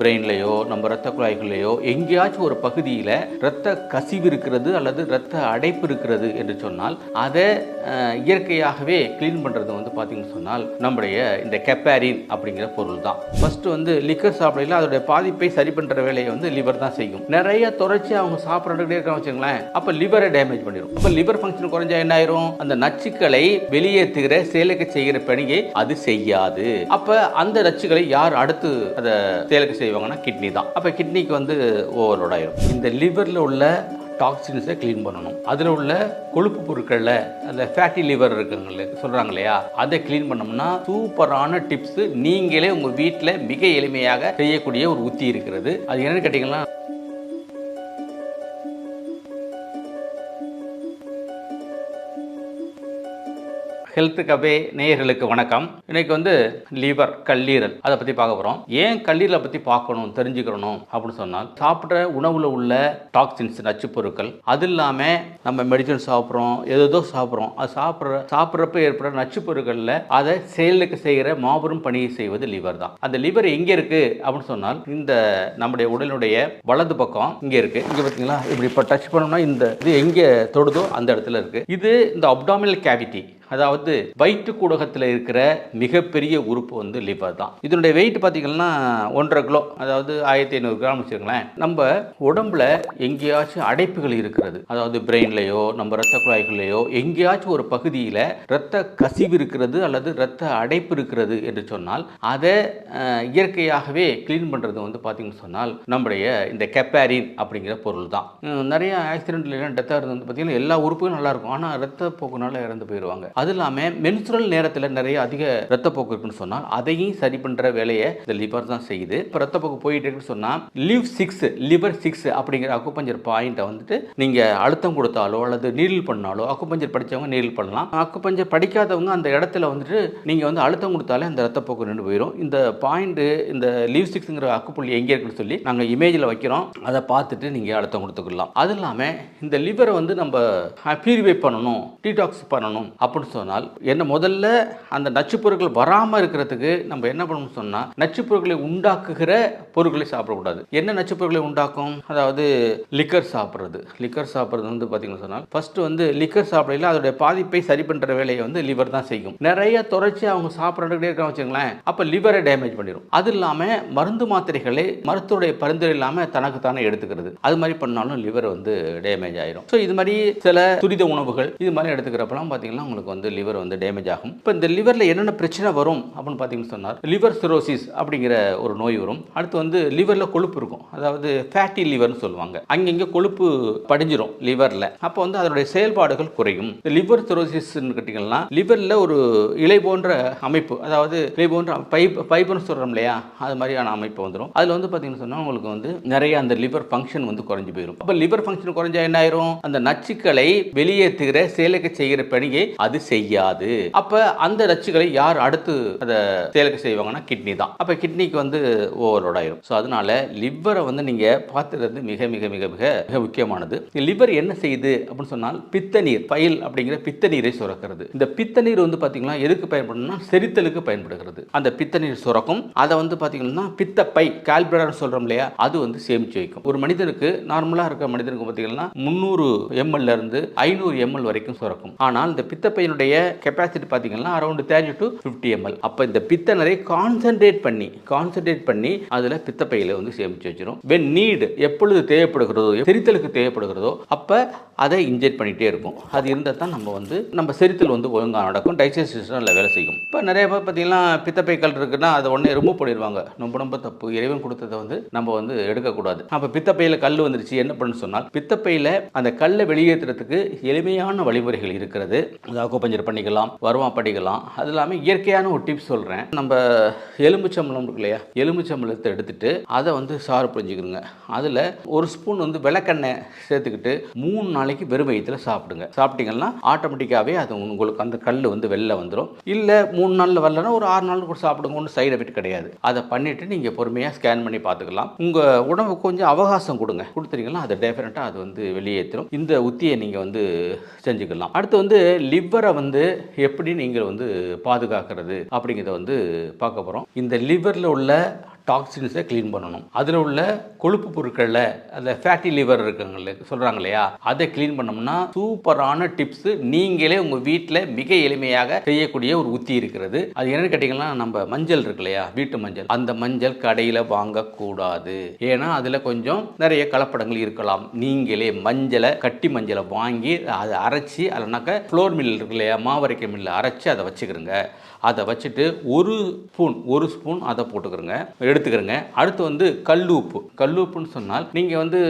பிரெயின்லேயோ நம்ம ரத்த குழாய்கள்லையோ எங்கேயாச்சும் ஒரு பகுதியில் ரத்த கசிவு இருக்கிறது அல்லது ரத்த அடைப்பு இருக்கிறது என்று சொன்னால் அதை இயற்கையாகவே க்ளீன் பண்ணுறது வந்து பார்த்தீங்கன்னு சொன்னால் நம்முடைய இந்த கெப்பாரின் அப்படிங்கிற பொருள் தான். ஃபஸ்ட்டு வந்து லிக்கர் சாப்பிடையில் அதோடைய பாதிப்பை சரி பண்ணுற வேலையை வந்து லிவர் தான் செய்யும். நிறைய தொடர்ச்சி அவங்க சாப்பிட்றதுக்கிட்டே இருக்காங்க வச்சுங்களேன் அப்போ லிவரை டேமேஜ் பண்ணிடும் அப்போ லிவர் ஃபங்க்ஷன் குறைஞ்சா என்ன ஆயிரும்? அந்த நச்சுக்களை வெளியேற்றுகிற செயலுக்கு செய்கிற பணியை அது செய்யாது. அப்போ அந்த நச்சுக்களை யார் அடுத்து அதை செயலுக்கு செய்வாங்கன்னா கிட்னி தான். அப்போ கிட்னிக்கு வந்து ஓவர்லோட் ஆகிடும் இந்த லிவரில் உள்ள டாக்ஸின்ஸை க்ளீன் பண்ணணும். அதில் உள்ள கொழுப்பு பொருட்களில் அந்த ஃபேட்டி லிவர் இருக்குங்களே சொல்கிறாங்க இல்லையா அதை க்ளீன் பண்ணோம்னா சூப்பரான டிப்ஸு நீங்களே உங்கள் வீட்டில் மிக எளிமையாக செய்யக்கூடிய ஒரு உத்தி இருக்கிறது. அது என்னென்னு கேட்டிங்கன்னா ஹெல்த் கபே நேயர்களுக்கு வணக்கம். இன்னைக்கு வந்து லிவர் கல்லீரல் அதை பற்றி பார்க்க போகிறோம் ஏன் கல்லீரலை பற்றி பார்க்கணும் தெரிஞ்சுக்கணும் அப்படின்னு சொன்னால் சாப்பிட்ற உணவில் உள்ள டாக்ஸின்ஸ் நச்சுப்பொருட்கள் அது இல்லாமல் நம்ம மெடிசன் சாப்பிட்றோம் ஏதோ சாப்பிட்றோம். அது சாப்பிட்ற சாப்பிட்றப்ப ஏற்படுற நச்சு பொருட்களில் அதை செயலுக்கு செய்கிற மாபெரும் பணியை செய்வது லிவர் தான். அந்த லிவர் எங்கே இருக்குது அப்படின்னு சொன்னால் இந்த நம்முடைய உடலுடைய வலது பக்கம் இங்கே இருக்குது இங்கே பார்த்தீங்களா இப்படி இப்போ டச் பண்ணோம்னா இந்த இது எங்கே தொடுதோ அந்த இடத்துல இருக்குது இது இந்த அப்டாமினல் கேவிட்டி அதாவது வயிற்று கூடகத்தில் இருக்கிற மிகப்பெரிய உறுப்பு வந்து லிவர் தான். இதனுடைய வெயிட் பார்த்தீங்கன்னா ஒன்றரை கிலோ அதாவது ஆயிரத்தி ஐநூறு கிராம் வச்சுக்கோங்களேன். நம்ம உடம்புல எங்கேயாச்சும் அடைப்புகள் இருக்கிறது. அதாவது பிரெயின்லேயோ நம்ம ரத்த குழாய்கள்லையோ எங்கேயாச்சும் ஒரு பகுதியில் ரத்த கசிவு இருக்கிறது அல்லது ரத்த அடைப்பு இருக்கிறது என்று சொன்னால் அதை இயற்கையாகவே க்ளீன் பண்ணுறது வந்து பார்த்தீங்கன்னு சொன்னால் நம்முடைய இந்த கெப்பாரின் அப்படிங்கிற பொருள் தான். நிறைய ஆக்சிடென்ட்ல டெத்தாக இருந்து வந்து பார்த்தீங்கன்னா எல்லா உறுப்புகளும் நல்லா இருக்கும். ஆனால் ரத்த போக்குனால இறந்து போயிடுவாங்க அது இல்லாமல் மென்சுரல் நேரத்தில் நிறைய அதிக ரத்தப்போக்கு இருக்குன்னு சொன்னால் அதையும் சரி பண்ணுற வேலையை இந்த லிவர் தான் செய்யுது. இப்போ ரத்தப்போக்கு போயிட்டு இருக்குன்னு சொன்னால் liv six liver six acupuncture acupuncture பாயிண்ட்டை வந்துட்டு நீங்கள் அழுத்தம் கொடுத்தாலோ அல்லது நீரில் பண்ணாலோ அக்குப்பஞ்சர் படித்தவங்க நீரில் பண்ணலாம். அக்குப்பஞ்சர் படிக்காதவங்க அந்த இடத்துல வந்துட்டு நீங்கள் வந்து அழுத்தம் கொடுத்தாலே அந்த ரத்தப்போக்கு நின்று போயிடும் இந்த பாயிண்ட் இந்த லீவ் சிக்ஸுங்கிற அக்குப்புள்ளி எங்கே இருக்குன்னு சொல்லி நாங்கள் இமேஜில் வைக்கிறோம். அதை பார்த்துட்டு நீங்கள் அழுத்தம் கொடுத்துக்கலாம். அது இல்லாமல் இந்த லிவரை வந்து நம்ம பியூரிஃபை பண்ணணும் டீடாக்ஸ் பண்ணணும் அப்படின்னு சொன்னால் என்ன முதல்ல அந்த நச்சுப்பொருட்கள் வராமல் இருக்கிறதுக்கு நம்ம என்ன பண்ணணும்னு சொன்னால் நச்சு பொருட்களை உண்டாக்குகிற பொருட்களை சாப்பிடக்கூடாது. என்ன நச்சுப்பொருட்களை உண்டாக்கும்? அதாவது லிக்கர் சாப்பிட்றது. லிக்கர் சாப்பிட்றது வந்து பார்த்தீங்கன்னு சொன்னால் ஃபஸ்ட்டு வந்து லிக்கர் சாப்பிடல அதோடைய பாதிப்பை சரி பண்ணுற வேலையை வந்து லிவர் தான் செய்யும். நிறைய தொடர்ச்சி அவங்க சாப்பிட்றதுக்கிட்டே இருக்காங்க வச்சுங்களேன் அப்போ லிவரை டேமேஜ் பண்ணிடும் அது இல்லாமல் மருந்து மாத்திரைகளை மருத்துவருடைய பரிந்துரை இல்லாமல் தனக்கு தானே எடுத்துக்கிறது. அது மாதிரி பண்ணாலும் லிவர் வந்து டேமேஜ் ஆயிரும். ஸோ இது மாதிரி சில துரித உணவுகள் இது மாதிரி எடுத்துக்கிறப்பெல்லாம் பார்த்தீங்கன்னா உங்களுக்கு வந்து லிவர் வந்து டேமேஜ் ஆகும். இப்போ இந்த லிவரில் என்னென்ன பிரச்சனை வரும் அப்படின்னு பார்த்தீங்கன்னு சொன்னார் லிவர் சிரோசிஸ் அப்படிங்கிற ஒரு நோய் வரும். அடுத்து வந்து லிவரில் கொழுப்பு இருக்கும். அதாவது ஃபேட்டி லிவர்னு சொல்லுவாங்க. அங்கங்கே கொழுப்பு படிஞ்சிரும் லிவரில் அப்போ வந்து அதனுடைய செயல்பாடுகள் குறையும். இந்த லிவர் சிரோசிஸ்ன்னு கேட்டிங்கன்னா லிவரில் ஒரு இலை போன்ற அமைப்பு அதாவது இலை போன்ற பைப் பைப்புன்னு சொல்கிறோம் இல்லையா? அது மாதிரியான அமைப்பு வந்துடும் அதில் வந்து பார்த்தீங்கன்னு சொன்னால் உங்களுக்கு வந்து நிறைய அந்த லிவர் ஃபங்க்ஷன் வந்து குறைஞ்சி போயிடும் அப்போ லிவர் ஃபங்க்ஷன் குறைஞ்சா என்ன ஆயிரும்? அந்த நச்சுக்களை வெளியேற்றுகிற செயலுக்கு செய்கிற பணியை அது செய்யாது. அப்போ அந்த நச்சுக்களை யார் அடுத்து அதை செயலுக்கு செய்வாங்கன்னா கிட்னி தான். அப்போ கிட்னிக்கு வந்து ஓவர்லோட் ஆயிரும். ஸோ அதனால லிவரை வந்து நீங்கள் பார்த்துறது மிக மிக மிக மிக மிக முக்கியமானது. லிவர் என்ன செய்யுது அப்படின்னு சொன்னால் பித்த நீர் பயில் அப்படிங்கிற பித்த நீரை சுரக்கிறது. இந்த பித்த நீர் வந்து பார்த்தீங்கன்னா எதுக்கு பயன்படும்னா செரித்தலுக்கு பயன்படுகிறது. அந்த பித்த நீர் சுரக்கும். அதை வந்து பார்த்தீங்கன்னா பித்தப்பை கால்பிரடர் சொல்கிறோம் இல்லையா அது வந்து சேமிச்சு வைக்கும். ஒரு மனிதனுக்கு நார்மலாக இருக்க மனிதனுக்கு பார்த்தீங்கன்னா முந்நூறு எம்எல்ல இருந்து ஐநூறு எம்எல் வரைக்கும் சுரக்கும். ஆனால் இந்த பித்தப்பையினுடைய கெப்பாசிட்டி பார்த்தீங்கன்னா around thirty to fifty ML அப்போ இந்த பித்த கான்சென்ட்ரேட் பண்ணி கான்சென்ட்ரேட் பண்ணி அதில் பித்தப்பையில் வந்து சேமித்து வச்சிடும் வென் நீடு எப்பொழுது தேவைப்படுகிறதோ செரித்தலுக்கு தேவைப்படுகிறதோ அப்போ அதை இன்ஜெக்ட் பண்ணிகிட்டே இருக்கும் அது இருந்தால் தான் நம்ம வந்து நம்ம செரித்தல் வந்து ஒழுங்காக நடக்கும் டைஜஸ்ட் சிஸ்டம் வேலை செய்யும். இப்போ நிறைய பேர் பார்த்தீங்கன்னா பித்தப்பை கல் இருக்குன்னா அதை உடனே ரிமூவ் பண்ணிடுவாங்க. ரொம்ப ரொம்ப தப்பு. இறைவன் கொடுத்ததை வந்து நம்ம வந்து எடுக்கக்கூடாது. அப்போ பித்தப்பையில் கல் வந்துருச்சு என்ன பண்ணு சொன்னால் பித்தப்பையில் அந்த கல்லை வெளியேற்றுறதுக்கு எளிமையான வழிமுறைகள் இருக்கிறது. அதாவது கொஞ்சம் பண்ணிக்கலாம் வருவா படிக்கலாம். அது இல்லாமல் இயற்கையான ஒரு டிப்ஸ் சொல்கிறேன் நம்ம எலும்புச்சம்பளம் இருக்கு இல்லையா? எலும்புச்சம்பளத்தை எடுத்துட்டு அதை வந்து சாறு புரிஞ்சுக்கிறோங்க அதில் ஒரு ஸ்பூன் வந்து விளக்கெண்ணெய் சேர்த்துக்கிட்டு மூணு நாளைக்கு வெறும் வயிற்றுல சாப்பிடுங்க. சாப்பிட்டீங்கன்னா ஆட்டோமேட்டிக்காகவே அது உங்களுக்கு அந்த கல் வந்து வெளில வந்துடும் இல்லை மூணு நாளில் வரலன்னா ஒரு ஆறு நாள் கூட சாப்பிடுங்க. ஒன்றும் சைடு எஃபெக்ட் கிடையாது. அதை பண்ணிவிட்டு நீங்கள் பொறுமையாக ஸ்கேன் பண்ணி பார்த்துக்கலாம். உங்கள் உடம்பு கொஞ்சம் அவகாசம் கொடுங்க. கொடுத்துட்டீங்கன்னா அது டெஃபினட்டாக அது வந்து வெளியேற்றும் இந்த உத்தியை நீங்கள் வந்து செஞ்சுக்கலாம். அடுத்து வந்து லிவர் வந்து எப்படி நீங்கள் வந்து பாதுகாக்கிறது அப்படிங்கிறத வந்து பார்க்க போகிறோம் இந்த லிவரில் உள்ள டாக்ஸின்ஸை க்ளீன் பண்ணணும். அதில் உள்ள கொழுப்பு பொருட்களில் அந்த ஃபேட்டி லிவர் இருக்குங்களே சொல்கிறாங்க இல்லையா அதை க்ளீன் பண்ணோம்னா சூப்பரான டிப்ஸு நீங்களே உங்கள் வீட்டில் மிக எளிமையாக செய்யக்கூடிய ஒரு உத்தி இருக்கிறது. அது என்னென்னு கேட்டிங்கன்னா நம்ம மஞ்சள் இருக்கு இல்லையா வீட்டு மஞ்சள். அந்த மஞ்சள் கடையில் வாங்கக்கூடாது. ஏன்னா அதில் கொஞ்சம் நிறைய கலப்படங்கள் இருக்கலாம். நீங்களே மஞ்சளை கட்டி மஞ்சளை வாங்கி அதை அரைச்சி அதனாக்க ஃப்ளோர் மில் இருக்கு இல்லையா மாவரைக்க மில்லில் அரைச்சி அதை வச்சுக்கிறோங்க அதை வச்சுட்டு ஒரு ஸ்பூன் ஒரு ஸ்பூன் அதை போட்டுக்கிறோங்க எடுத்துக்கிறோங்க. அடுத்து வந்து கல் உப்பு கல் உப்புன்னு சொன்னால் நீங்கள் வந்து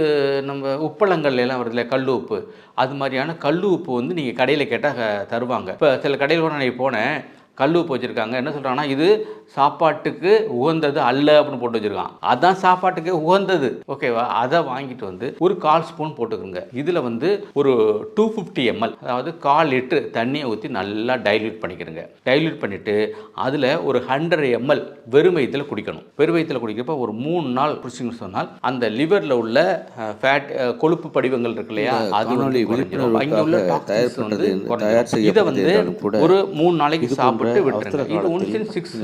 நம்ம உப்பளங்கள்ல எல்லாம் வருதுல கல் உப்பு அது மாதிரியான கல் உப்பு வந்து நீங்கள் கடையில் கேட்டால் தருவாங்க. இப்போ சில கடையில் கூட நான் போனேன். கல் உப்பு வச்சுருக்காங்க என்ன சொல்கிறாங்கன்னா இது சாப்பாட்டுக்கு உகந்தது அல்ல அப்படின்னு போட்டு வச்சுருக்கான். அதான் சாப்பாட்டுக்கு உகந்தது. ஓகேவா அதை வாங்கிட்டு வந்து ஒரு கால் ஸ்பூன் போட்டுக்கோங்க. இதில் வந்து ஒரு டூ ஃபிஃப்டி எம்எல் அதாவது கால் லிட்டரு தண்ணியை ஊற்றி நல்லா டைல்யூட் பண்ணிக்கிறங்க. டைல்யூட் பண்ணிவிட்டு அதில் ஒரு ஹண்ட்ரட் எம்எல் வெறும் வயிற்றில் குடிக்கணும். வெறும் வயிற்றில் குடிக்கிறப்ப ஒரு மூணு நாள் குடிச்சிங்கன்னு சொன்னால் அந்த லிவரில் உள்ள ஃபேட் கொழுப்பு படிவங்கள் இருக்கு இல்லையா? அது. அங்க உள்ள இதை வந்து ஒரு மூணு நாளைக்கு இது சாப்பிட்டு விட்டுருங்க இது ஒன்ஸ் காலத்தில் சிக்ஸ்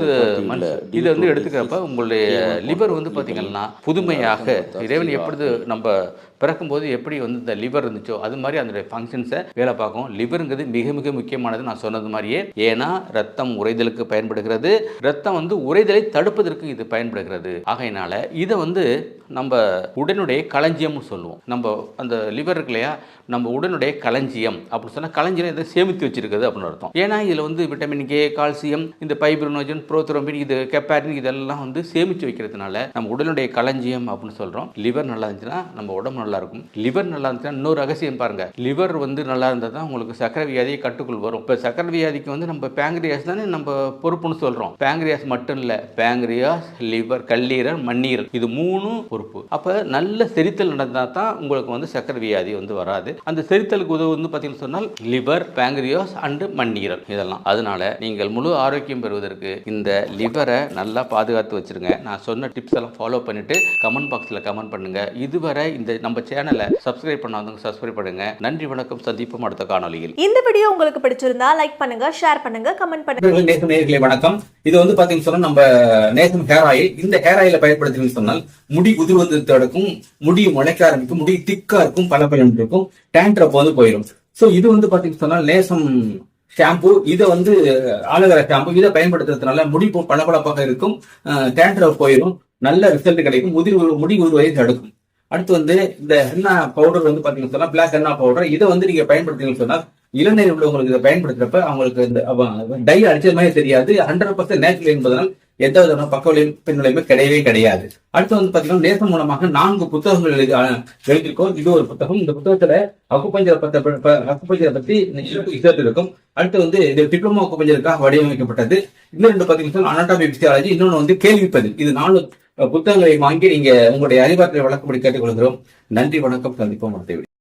மந்த்ஸ் இதை வந்து எடுத்துக்கிறப்ப உங்களுடைய லிவர் வந்து பார்த்தீங்கன்னா புதுமையாக இறைவன் எப்படி நம்ம பிறக்கும்போது எப்படி வந்து இந்த லிவர் இருந்துச்சோ அது மாதிரி அதனுடைய ஃபங்க்ஷன்ஸை வேலை பார்க்கும். லிவருங்கிறது மிக மிக முக்கியமானது. நான் சொன்னது மாதிரியே ஏன்னா ரத்தம் உறைதலுக்கு பயன்படுகிறது. ரத்தம் வந்து உறைதலை தடுப்பதற்கு இது பயன்படுகிறது. ஆகையினால இதை வந்து நம்ம உடனுடைய களஞ்சியம்னு சொல்லுவோம். நம்ம அந்த லிவர் இருக்கு இல்லையா? நம்ம உடனுடைய களஞ்சியம். அப்படின்னு சொன்னால் களஞ்சியம் இதை சேமித்து வச்சிருக்குது அப்படின்னு அர்த்தம். ஏன்னா இதில் வந்து விட்டமின் கே கால்சியம் இந்த பைப்ரோனோஜன் புரோத்ரோம்பின் இது கெப்பாரின் இதெல்லாம் வந்து சேமித்து வைக்கிறதுனால நம்ம உடலுடைய களஞ்சியம் அப்படின்னு சொல்கிறோம் லிவர் நல்லா இருந்துச்சுன்னா நம்ம உடம்பு நல்லா இருக்கும். லிவர் நல்லா இருந்துச்சுன்னா இன்னொரு ரகசியம் பாருங்கள் லிவர் வந்து நல்லா இருந்தால் தான் உங்களுக்கு சக்கரை வியாதியை கட்டுக்குள் வரும். இப்போ சக்கரை வியாதிக்கு வந்து நம்ம பேங்க்ரியாஸ் தானே நம்ம பொறுப்புன்னு சொல்கிறோம் பேங்க்ரியாஸ் மட்டும் இல்லை பேங்க்ரியாஸ் லிவர் கல்லீரல் மண்ணீரல் இது மூணும் பொறுப்பு. அப்போ நல்ல செரித்தல் நடந்தால் தான் உங்களுக்கு வந்து சக்கரை வியாதி வந்து வராது. அந்த செரித்தலுக்கு உதவு வந்து பார்த்தீங்கன்னு சொன்னால் லிவர் பேங்க்ரியாஸ் அண்டு மண்ணீரல் இதெல்லாம். அதனால நீங்கள் முழு ஆரோக்கியம் பெறுவதற்கு இந்த லிவரை நல்லா பாதுகாத்து வச்சிருங்க. நான் சொன்ன டிப்ஸ் எல்லாம் ஃபாலோ பண்ணிட்டு கமெண்ட் பாக்ஸில் கமெண்ட் பண்ணுங்க. இதுவரை இந்த நம்ம சேனலை சப்ஸ்கிரைப் பண்ணாதவங்க சப்ஸ்கிரைப் பண்ணுங்க. நன்றி வணக்கம். சந்திப்போம் அடுத்த காணொலியில் இந்த வீடியோ உங்களுக்கு பிடிச்சிருந்தா லைக் பண்ணுங்க ஷேர் பண்ணுங்க கமெண்ட் பண்ணுங்க. நேசம் நேயர்களே வணக்கம். இது வந்து பாத்தீங்கன்னு சொன்னா நம்ம நேசம் ஹேர் ஆயில் இந்த ஹேர் ஆயில பயன்படுத்தினு சொன்னால் முடி உதிர்வது தடுக்கும் முடி முளைக்க ஆரம்பிக்கும் முடி திக்கா இருக்கும் பல இருக்கும் டேண்ட்ரப் வந்து போயிடும் சோ இது வந்து பாத்தீங்கன்னு சொன்னால் நேசம் ஷாம்பு இதை வந்து ஆலோவேரா ஷாம்பு இதை பயன்படுத்துறதுனால முடி பளபளப்பாக இருக்கும். டேண்ட்ரப் போயிடும். நல்ல ரிசல்ட் கிடைக்கும். முதிர் முடி உருவதை தடுக்கும். அடுத்து வந்து இந்த ஹென்னா பவுடர் வந்து பாத்தீங்கன்னு சொன்னா பிளாக் ஹென்னா பவுடர் இதை வந்து நீங்க பயன்படுத்தீங்கன்னு சொன்னா இளநீர் உள்ளவங்களுக்கு இதை பயன்படுத்துறப்ப அவங்களுக்கு இந்த டை அடிச்சது மாதிரி தெரியாது. ஹண்ட்ரட் பர்சன்ட் நேச்சுரல் என்பதனால் எந்த விதமான பக்க விளைவு பின் கிடையவே கிடையாது. அடுத்து வந்து பாத்தீங்கன்னா நேசம் மூலமாக நான்கு புத்தகங்கள் எழுதி எழுதியிருக்கோம். இது ஒரு புத்தகம். இந்த புத்தகத்துல அக்குப்பஞ்சரை பத்த அக்குப்பஞ்சரை பத்தி இருக்கும். அடுத்து வந்து இது டிப்ளமோ அக்குப்பஞ்சருக்காக வடிவமைக்கப்பட்டது. இன்னும் ரெண்டு பாத்தீங்கன்னா அனாட்டாமி பிசியாலஜி இன்னொன்று வந்து கேள்விப்பது இது நாலு புத்தகங்களை வாங்கி நீங்க உங்களுடைய அறிவாற்றலை வழக்கப்படி கேட்டுக்கொள்கிறோம். நன்றி வணக்கம் சந்திப்போம் மறுத்தவிடு